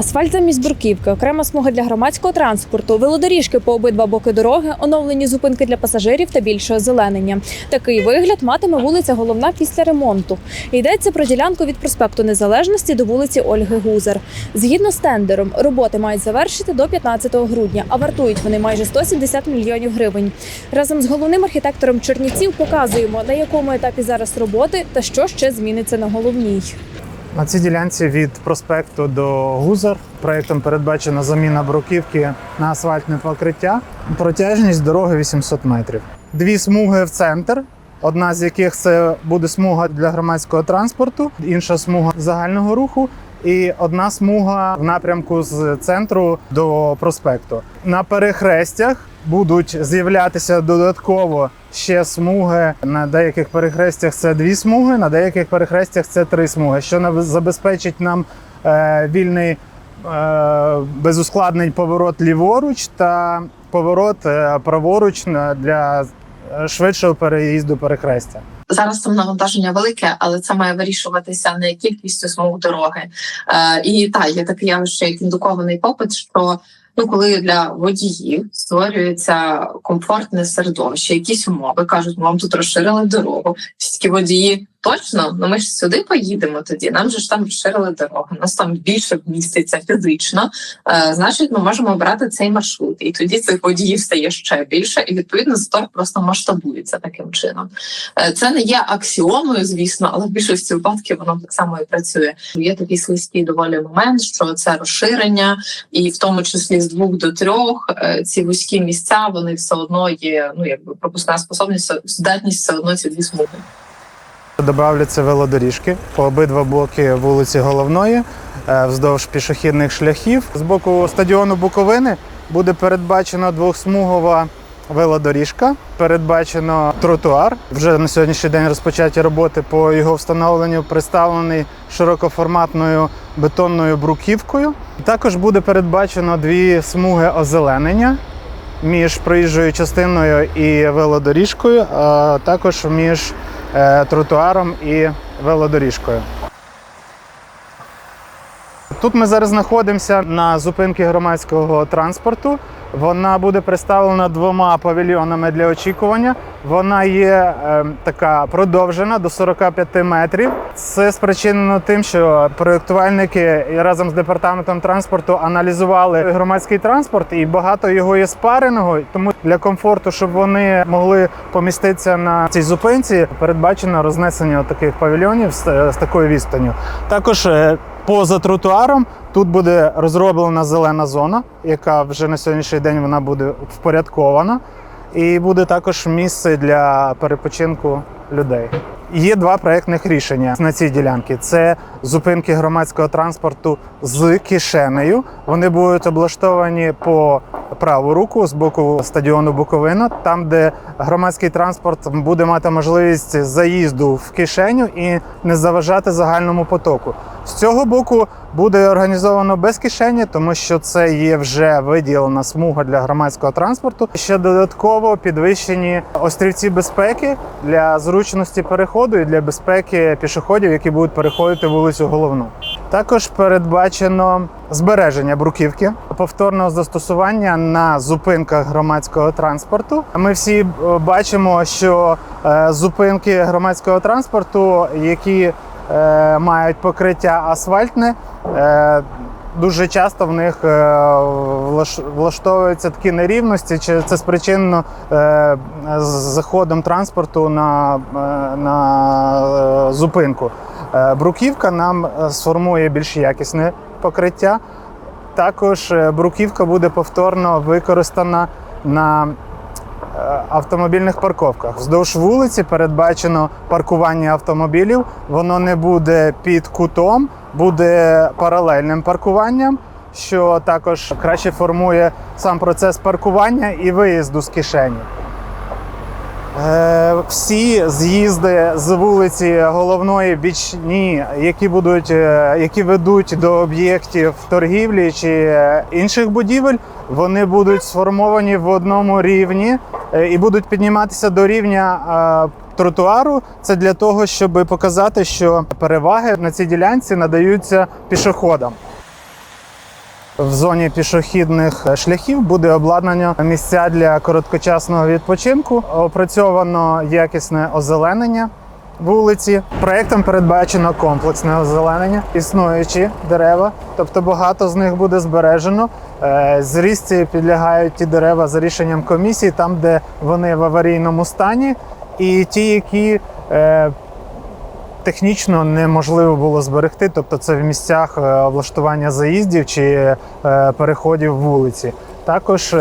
Асфальт замість бруківки, окрема смуга для громадського транспорту, велодоріжки по обидва боки дороги, оновлені зупинки для пасажирів та більше озеленення. Такий вигляд матиме вулиця головна після ремонту. Йдеться про ділянку від проспекту Незалежності до вулиці Ольги Гузар. Згідно з тендером, роботи мають завершити до 15 грудня, а вартують вони майже 170 мільйонів гривень. Разом з головним архітектором Чернівців показуємо, на якому етапі зараз роботи та що ще зміниться на головній. На цій ділянці від проспекту до Гузар проєктом передбачена заміна бруківки на асфальтне покриття. Протяжність дороги 800 метрів. Дві смуги в центр. Одна з яких це буде смуга для громадського транспорту, інша смуга загального руху, і одна смуга в напрямку з центру до проспекту. На перехрестях будуть з'являтися додатково ще смуги. На деяких перехрестях це дві смуги, на деяких перехрестях це три смуги, що забезпечить нам е, вільний е, безускладний поворот ліворуч та поворот е, праворуч на- для е, швидшого переїзду перехрестя. Зараз там навантаження велике, але це має вирішуватися не кількістю смуг дороги. Е, і так, є таке явище, як індукований попит, що ну коли для водіїв створюється комфортне середовище, якісь умови кажуть, «Ну, вам тут розширили дорогу. Всі водії точно, ну ми ж сюди поїдемо тоді. Нам же ж там розширили дорогу. Нас там більше вміститься фізично. Е, значить, ми можемо обрати цей маршрут, і тоді цих водіїв стає ще більше, і відповідно затор просто масштабується таким чином. Е, Це не є аксіомою, звісно, але в більшості випадків воно так само і працює. Є такий слизький доволі момент, що це розширення, і в тому числі з двох до трьох е, ці вузькі місця вони все одно є. Ну якби пропускна способність, здатність все одно ці дві смуги. Добавляться велодоріжки по обидва боки вулиці Головної, е, вздовж пішохідних шляхів. З боку стадіону Буковини буде передбачена двохсмугова велодоріжка, передбачено тротуар. Вже на сьогоднішній день розпочаті роботи по його встановленню, представлений широкоформатною бетонною бруківкою. Також буде передбачено дві смуги озеленення між проїжджою частиною і велодоріжкою, а також між е, тротуаром і велодоріжкою. Тут ми зараз знаходимося на зупинці громадського транспорту. Вона буде представлена двома павільйонами для очікування. Вона є е, така продовжена до 45 метрів. Це спричинено тим, що проєктувальники разом з департаментом транспорту аналізували громадський транспорт, і багато його є спареного. Тому для комфорту, щоб вони могли поміститися на цій зупинці, передбачено рознесення таких павільйонів з, з такою відстанню. Також е, поза тротуаром тут буде розроблена зелена зона, яка вже на сьогоднішній день вона буде впорядкована. І буде також місце для перепочинку людей. Є два проектних рішення на цій ділянці: це зупинки громадського транспорту з кишенею. Вони будуть облаштовані по праву руку з боку стадіону Буковина, там, де громадський транспорт буде мати можливість заїзду в кишеню і не заважати загальному потоку. З цього боку буде організовано без кишені, тому що це є вже виділена смуга для громадського транспорту. Ще додатково підвищені острівці безпеки для зручності переходу і для безпеки пішоходів, які будуть переходити вулицю головну. Також передбачено збереження бруківки, повторного застосування на зупинках громадського транспорту. Ми всі е, бачимо, що е, зупинки громадського транспорту, які мають покриття асфальтне. е, Дуже часто в них е, влаштовуються такі нерівності, чи це спричинено е, заходом транспорту на, е, на е, зупинку. Е, Бруківка нам е, сформує більш якісне покриття. Також е, бруківка буде повторно використана на е, автомобільних парковках. Вздовж вулиці передбачено паркування автомобілів. Воно не буде під кутом, буде паралельним паркуванням, що також краще формує сам процес паркування і виїзду з кишені. Е, Всі з'їзди з вулиці головної бічні, які будуть, е, які ведуть до об'єктів торгівлі чи е, інших будівель, вони будуть сформовані в одному рівні е, і будуть підніматися до рівня е, тротуару. Це для того, щоб показати, що переваги на цій ділянці надаються пішоходам. В зоні пішохідних шляхів буде обладнано місця для короткочасного відпочинку. Опрацьовано якісне озеленення вулиці. Проектом передбачено комплексне озеленення, існуючі дерева, тобто багато з них буде збережено. Е, Зрізці підлягають ті дерева за рішенням комісії, там, де вони в аварійному стані, і ті, які е, технічно неможливо було зберегти, тобто це в місцях е, облаштування заїздів чи переходів вулиці. Також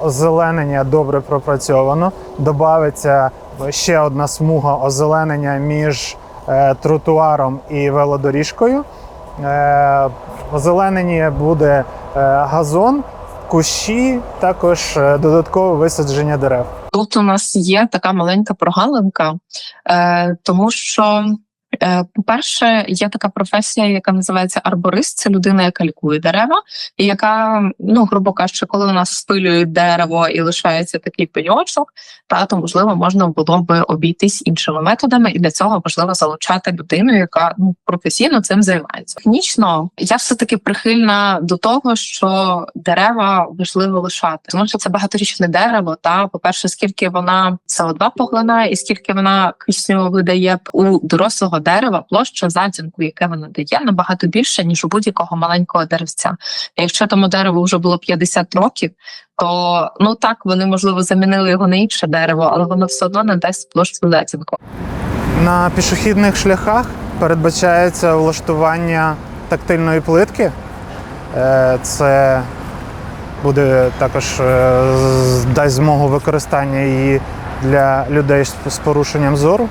озеленення добре пропрацьовано. Добавиться ще одна смуга озеленення між е, тротуаром і велодоріжкою. Озеленені буде е, газон, кущі, також е, додаткове висадження дерев. Тут у нас є така маленька прогалинка, е, тому що, е, по-перше, є така професія, яка називається арборист. Це людина, яка лікує дерева, і яка, ну грубо кажучи, коли у нас спилюють дерево і лишається такий пеньочок, та то можливо можна було би обійтись іншими методами, і для цього важливо залучати людину, яка ну професійно цим займається. Технічно я все таки прихильна до того, що дерева важливо лишати, тому що це багаторічне дерево. Та по перше, скільки вона СО2 поглинає, і скільки вона кисню видає у дорослого дерева, площа затінку, яке вона дає, набагато більше ніж у будь-якого маленького деревця. Якщо тому дереву вже було 50 років, то ну так вони можливо замінили його на інше дерево, але воно все одно не дасть площу затінку. На пішохідних шляхах передбачається влаштування тактильної плитки. Е, Це буде також е, дасть змогу використання її для людей з порушенням зору.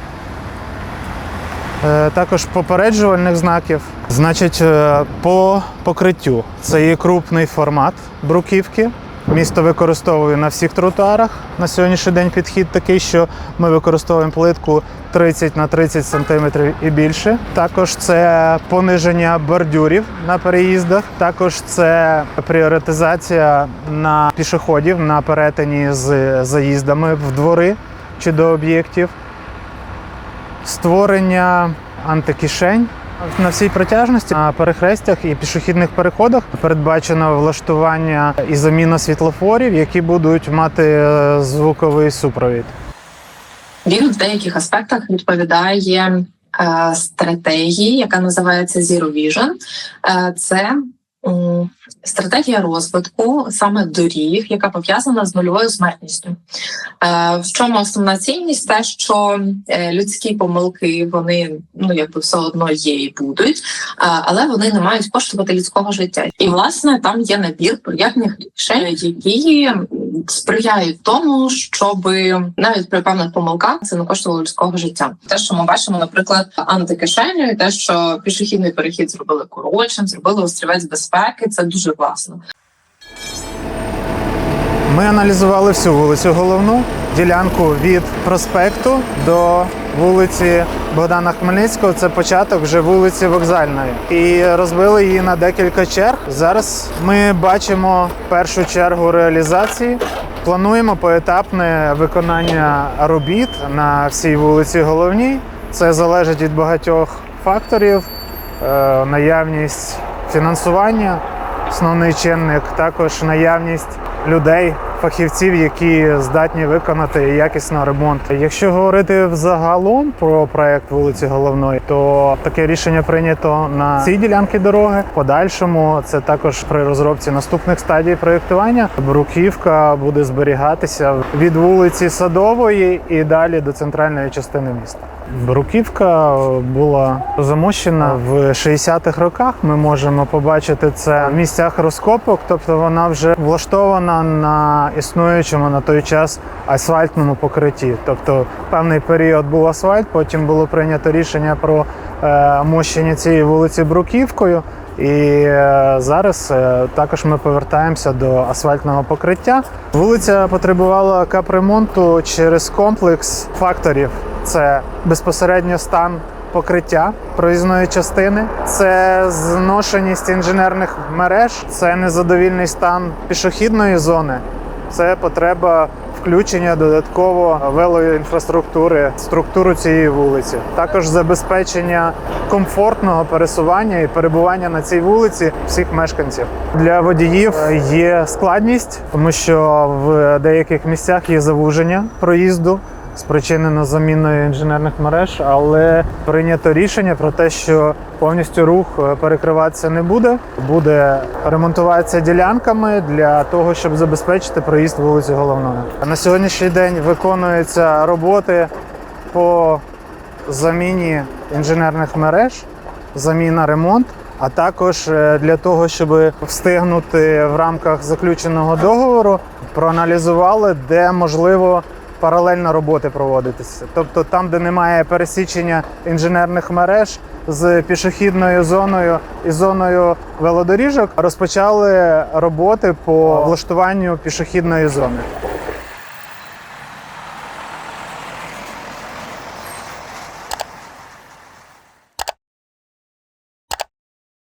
Е, Також попереджувальних знаків. Значить, е, по покриттю це є крупний формат бруківки. Місто використовує на всіх тротуарах. На сьогоднішній день підхід такий, що ми використовуємо плитку 30 на 30 см і більше. Також це пониження бордюрів на переїздах. Також це пріоритизація на пішоходів на перетині з заїздами в двори чи до об'єктів створення антикишень. На всій протяжності на перехрестях і пішохідних переходах передбачено влаштування і заміна світлофорів, які будуть мати е, звуковий супровід. Він в деяких аспектах відповідає е, стратегії, яка називається Zero Vision. Е, це стратегія розвитку саме доріг, яка пов'язана з нульовою смертністю. Е, в чому основна цінність? Те, що е, людські помилки вони ну якби все одно є і будуть, е, але вони не мають коштувати людського життя. І власне там є набір проєктних рішень, які сприяють тому, щоб навіть при певних помилках це не коштувало людського життя. Те, що ми бачимо, наприклад, антикишеню, і те, що пішохідний перехід зробили коротшим, зробили острівець безпеки. Це дуже класно. Ми аналізували всю вулицю головну ділянку від проспекту до вулиці Богдана Хмельницького. Це початок вже вулиці Вокзальної. І розбили її на декілька черг. Зараз ми бачимо першу чергу реалізації. Плануємо поетапне виконання робіт на всій вулиці головній. Це залежить від багатьох факторів, Е, наявність фінансування, основний чинник, також наявність людей, фахівців, які здатні виконати якісно ремонт. Якщо говорити взагалом про проект вулиці Головної, то таке рішення прийнято на цій ділянці дороги. Подальшому це також при розробці наступних стадій проєктування. Бруківка буде зберігатися від вулиці Садової і далі до центральної частини міста. Бруківка була замощена в 60-х роках. Ми можемо побачити це в місцях розкопок, тобто вона вже влаштована на існуючому на той час асфальтному покритті. Тобто певний період був асфальт, потім було прийнято рішення про е, мощення цієї вулиці бруківкою. І е, зараз е, також ми повертаємося до асфальтного покриття. Вулиця потребувала капремонту через комплекс факторів. Це безпосередньо стан покриття проїзної частини, це зношеність інженерних мереж, це незадовільний стан пішохідної зони, це потреба включення додатково велоінфраструктури структуру цієї вулиці. Також забезпечення комфортного пересування і перебування на цій вулиці всіх мешканців. Для водіїв е, є складність, тому що в деяких місцях є завуження проїзду. Спричинено заміною інженерних мереж, але прийнято рішення про те, що повністю рух е, перекриватися не буде. Буде ремонтуватися ділянками для того, щоб забезпечити проїзд вулиці головної. На сьогоднішній день виконуються роботи по заміні інженерних мереж, заміна ремонт. А також е, для того, щоб встигнути в рамках заключеного договору, проаналізували, де можливо паралельно роботи проводитися. Тобто там, де немає пересічення інженерних мереж з пішохідною зоною і зоною велодоріжок, розпочали роботи по влаштуванню пішохідної зони.